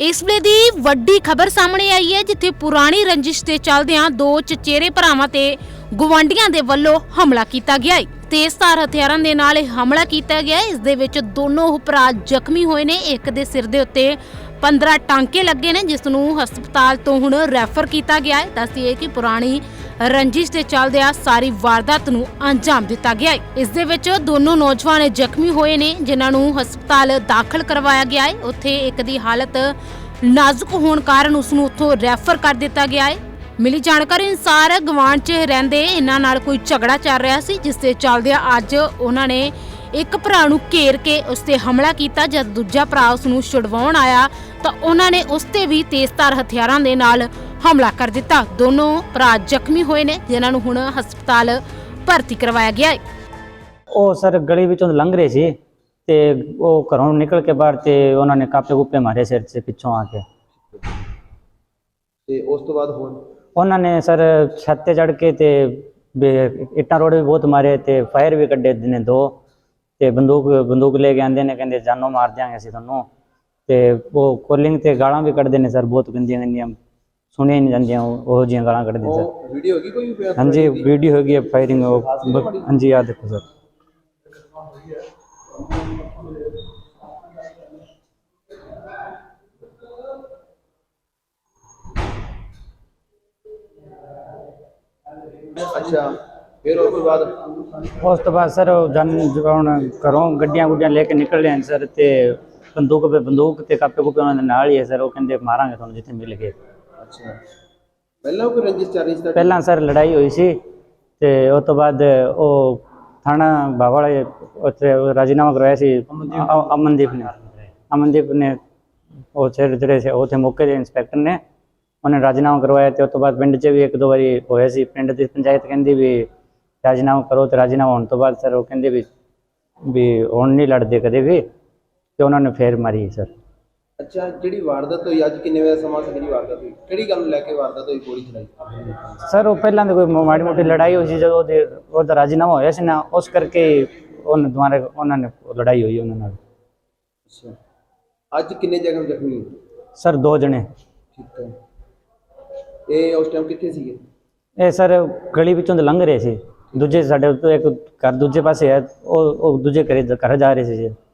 ਇਸ ਵੇਲੇ ਦੀ ਵੱਡੀ ਖਬਰ ਸਾਹਮਣੇ ਆਈ ਹੈ, ਜਿੱਥੇ ਪੁਰਾਣੀ ਰੰਜਿਸ਼ ਤੇ ਚੱਲਦਿਆਂ ਦੋ ਚਚੇਰੇ ਭਰਾਵਾਂ ਤੇ ਗਵਾਂਡੀਆਂ ਦੇ ਵੱਲੋਂ ਹਮਲਾ ਕੀਤਾ ਗਿਆ ਹੈ। ਤੇਜ਼ਧਾਰ ਹਥਿਆਰਾਂ ਦੇ ਨਾਲ ਇਹ ਹਮਲਾ ਕੀਤਾ ਗਿਆ ਹੈ। ਇਸ ਦੇ ਵਿੱਚ ਦੋਨੋਂ ਭਰਾ ਜ਼ਖਮੀ ਹੋਏ ਨੇ। ਇੱਕ ਦੇ ਸਿਰ ਦੇ ਉੱਤੇ 15 ਟਾਂਕੇ ਲੱਗੇ ਨੇ, ਜਿਸ ਨੂੰ ਹਸਪਤਾਲ ਤੋਂ ਹੁਣ ਰੈਫਰ ਕੀਤਾ ਗਿਆ ਹੈ। ਦੱਸੀਏ ਕਿ ਪੁਰਾਣੀ ਰੰਜਿਸ਼ ਤੇ ਚੱਲਦਿਆਂ ਸਾਰੀ ਵਾਰਦਾਤ ਨੂੰ ਅੰਜਾਮ ਦਿੱਤਾ ਗਿਆ ਹੈ। ਇਸ ਦੇ ਵਿੱਚ ਦੋਨੋਂ ਨੌਜਵਾਨ ਜ਼ਖਮੀ ਹੋਏ ਨੇ, ਜਿਨ੍ਹਾਂ ਨੂੰ ਹਸਪਤਾਲ ਦਾਖਲ ਕਰਵਾਇਆ ਗਿਆ ਹੈ। ਉੱਥੇ ਇੱਕ ਦੀ ਹਾਲਤ ਨਾਜ਼ੁਕ ਹੋਣ ਕਾਰਨ ਉਸ ਨੂੰ ਉੱਥੋਂ ਰੈਫਰ ਕਰ ਦਿੱਤਾ ਗਿਆ ਹੈ। ਮਿਲੀ ਜਾਣਕਾਰੀ ਅਨੁਸਾਰ ਗਵਾਂਢ 'ਚ ਰਹਿੰਦੇ ਇਹਨਾਂ ਨਾਲ ਕੋਈ ਝਗੜਾ ਚੱਲ ਰਿਹਾ ਸੀ, ਜਿਸ ਦੇ ਚੱਲਦਿਆਂ ਅੱਜ ਉਹਨਾਂ ਨੇ ਇੱਕ ਭਰਾ ਨੂੰ ਘੇਰ ਕੇ ਉਸ ਤੇ ਹਮਲਾ ਕੀਤਾ। ਜਦ ਦੂਜਾ ਭਰਾ ਉਸ ਨੂੰ ਛੁਡਵਾਉਣ ਆਇਆ ਤਾਂ ਉਹਨਾਂ ਨੇ ਉਸ ਤੇ ਵੀ ਤੇਜ਼ਧਾਰ ਹਥਿਆਰਾਂ ਦੇ ਨਾਲ ਹਮਲਾ ਕਰ ਦਿੱਤਾ। ਦੋਨੋਂ ਭਰਾ ਜ਼ਖਮੀ ਹੋਏ ਨੇ ਜਿਨ੍ਹਾਂ ਨੂੰ ਹੁਣ ਹਸਪਤਾਲ ਭਰਤੀ ਕਰਵਾਇਆ ਗਿਆ ਹੈ। ਉਹ ਸਰ ਗਲੀ ਵਿੱਚੋਂ ਲੰਘ ਰਹੇ ਸੀ ਤੇ ਉਹ ਘਰੋਂ ਨਿਕਲ ਕੇ ਬਾਹਰ ਤੇ ਉਹਨਾਂ ਨੇ ਕਾਪੇ ਕੁੱਪੇ ਮਾਰੇ ਸਿਰ 'ਚ ਪਿੱਛੋਂ ਆ ਕੇ। ਤੇ ਉਸ ਤੋਂ ਬਾਅਦ ਹੁਣ? ਉਹਨਾਂ ਨੇ ਸਰ ਛੱਤ ਤੇ ਚੜ ਕੇ ਤੇ ਬੇ- ਇੱਟਾਂ ਰੋੜੇ ਵੀ ਬਹੁਤ ਮਾਰੇ ਤੇ ਫਾਇਰ ਵੀ ਕੱਢੇ ਨੇ ਦੋ। ਤੇ ਬੰਦੂਕ ਬੰਦੂਕ ਲੈ ਕੇ ਆਂਦੇ ਨੇ ਕਹਿੰਦੇ ਜਾਨੋਂ ਮਾਰ ਦਿਆਂਗੇ ਅਸੀਂ ਤੁਹਾਨੂੰ। ਤੇ ਉਹ ਕੋਲਿੰਗ ਤੇ ਗਾਲਾਂ ਵੀ ਕੱਢਦੇ ਨੇ ਸਰ ਬਹੁਤ ਗੰਦੀਆਂ ਗੰਦੀਆਂ ਸੁਣੀਆਂ ਹੀ ਨਹੀਂ ਜਾਂਦੀਆਂ ਉਹ ਉਹੋ ਜਿਹੀਆਂ ਗਾਲਾਂ ਕੱਢਦੇ ਸਰ ਉਹ ਵੀਡੀਓ ਹੈਗੀ ਕੋਈ ਪਿਆ ਹਾਂਜੀ ਵੀਡੀਓ ਹੈਗੀ ਹੈ ਫਾਇਰਿੰਗ ਹਾਂਜੀ ਆ ਦੇਖੋ ਸਰ ਅੱਛਾ ਫਿਰ ਉਸ ਤੋਂ ਬਾਅਦ ਉਸ ਤੋਂ ਬਾਅਦ ਸਰ ਉਹ ਜਨ ਹੁਣ ਘਰੋਂ ਗੱਡੀਆਂ ਗੁੱਡੀਆਂ ਲੈ ਕੇ ਨਿਕਲ ਰਹੇ ਸਰ ਤੇ ਬੰਦੂਕ ਤੇ ਬੰਦੂਕ ਤੇ ਕਾਪੇ ਕੁਪੇ ਉਹਨਾਂ ਦੇ ਨਾਲ ਹੀ ਹੈ ਸਰ ਉਹ ਕਹਿੰਦੇ ਮਾਰਾਂਗੇ ਤੁਹਾਨੂੰ ਜਿੱਥੇ ਮਿਲ ਗਏ ਅੱਛਾ। ਪਹਿਲਾਂ ਕੋਈ ਰੰਜਿਸ਼ ਚੱਲ ਰਹੀ ਸੀ ਤੁਹਾਡੀ? ਪਹਿਲਾਂ ਸਰ ਲੜਾਈ ਹੋਈ ਸੀ ਤੇ ਉਸ ਤੋਂ ਬਾਅਦ ਉਹ ਥਾਣਾ ਬਾਵਾਲੇ ਉੱਥੇ ਰਾਜੀਨਾਮਾ ਕਰਵਾਇਆ ਸੀ। ਅ- ਅਮਨਦੀਪ ਨੇ। ਅਮਨਦੀਪ ਨੇ ਉਹ ਜਿਹੜੇ ਜਿਹੜੇ ਸੀ ਉੱਥੇ ਮੌਕੇ ਦੇ ਇੰਸਪੈਕਟਰ ਨੇ। ਉਹਨੇ ਰਾਜੀਨਾਮਾ ਕਰਵਾਇਆ ਤੇ ਉਸ ਤੋਂ ਬਾਅਦ ਪਿੰਡ 'ਚ ਵੀ ਇੱਕ ਦੋ ਵਾਰੀ ਹੋਇਆ ਸੀ। ਪਿੰਡ ਦੀ ਪੰਚਾਇਤ ਕਹਿੰਦੀ ਵੀ ਰਾਜੀਨਾਮਾ ਕਰੋ ਤੇ ਰਾਜੀਨਾਮਾ ਹੋਣ ਤੋਂ ਬਾਅਦ ਸਰ ਉਹ ਕਹਿੰਦੇ ਵੀ ਵੀ ਹੁਣ ਨਹੀਂ ਲੜਦੇ ਕਦੇ ਵੀ। ਤੇ ਉਹਨਾਂ ਨੇ ਫੇਰ ਮਾਰੀ ਸਰ। ਅੱਛਾ ਜਿਹੜੀ ਵਾਰਦਾਤ ਹੋਈ ਅੱਜ ਕਿੰਨੇ ਵਜੇ ਸਮਾਂ ਸੀ ਜਿਹੜੀ ਵਾਰਦਾਤ ਹੋਈ? ਕਿਹੜੀ ਗੱਲ ਨੂੰ ਲੈ ਕੇ ਵਾਰਦਾਤ ਹੋਈ ਗੋਲੀ ਚਲਾਈ? ਸਰ ਉਹ ਪਹਿਲਾਂ ਤਾਂ ਕੋਈ ਮਾੜੀ ਮੋਟੀ ਲੜਾਈ ਹੋਈ ਸੀ ਜਦੋਂ ਉਹਦੇ ਉਹਦਾ ਰਾਜੀਨਾਮਾ ਹੋਇਆ ਸੀ ਨਾ ਉਸ ਕਰਕੇ ਉਹਨਾਂ ਦੁਆਰਾ ਉਹਨਾਂ ਨੇ ਲੜਾਈ ਹੋਈ ਉਹਨਾਂ ਨਾਲ। ਅੱਛਾ। ਅੱਜ ਕਿੰਨੇ ਜਗ੍ਹਾ ਜ਼ਖਮੀ? ਸਰ ਦੋ ਜਣੇ। ਠੀਕ ਹੈ। ਇਹ ਉਸ ਟਾਈਮ ਕਿੱਥੇ ਸੀਗੇ? ਇਹ ਸਰ ਗਲੀ ਵਿੱਚੋਂ ਦੀ ਲੰਘ ਰਹੇ ਸੀ। ਦੂਜੇ ਸਾਡੇ ਉੱਤੇ ਇੱਕ ਘਰ ਦੂਜੇ ਪਾਸੇ ਹੈ ਉਹ ਉਹ ਦੂਜੇ ਘਰੇ ਘਰ ਜਾ ਰਹੇ ਸੀ ਜੀ।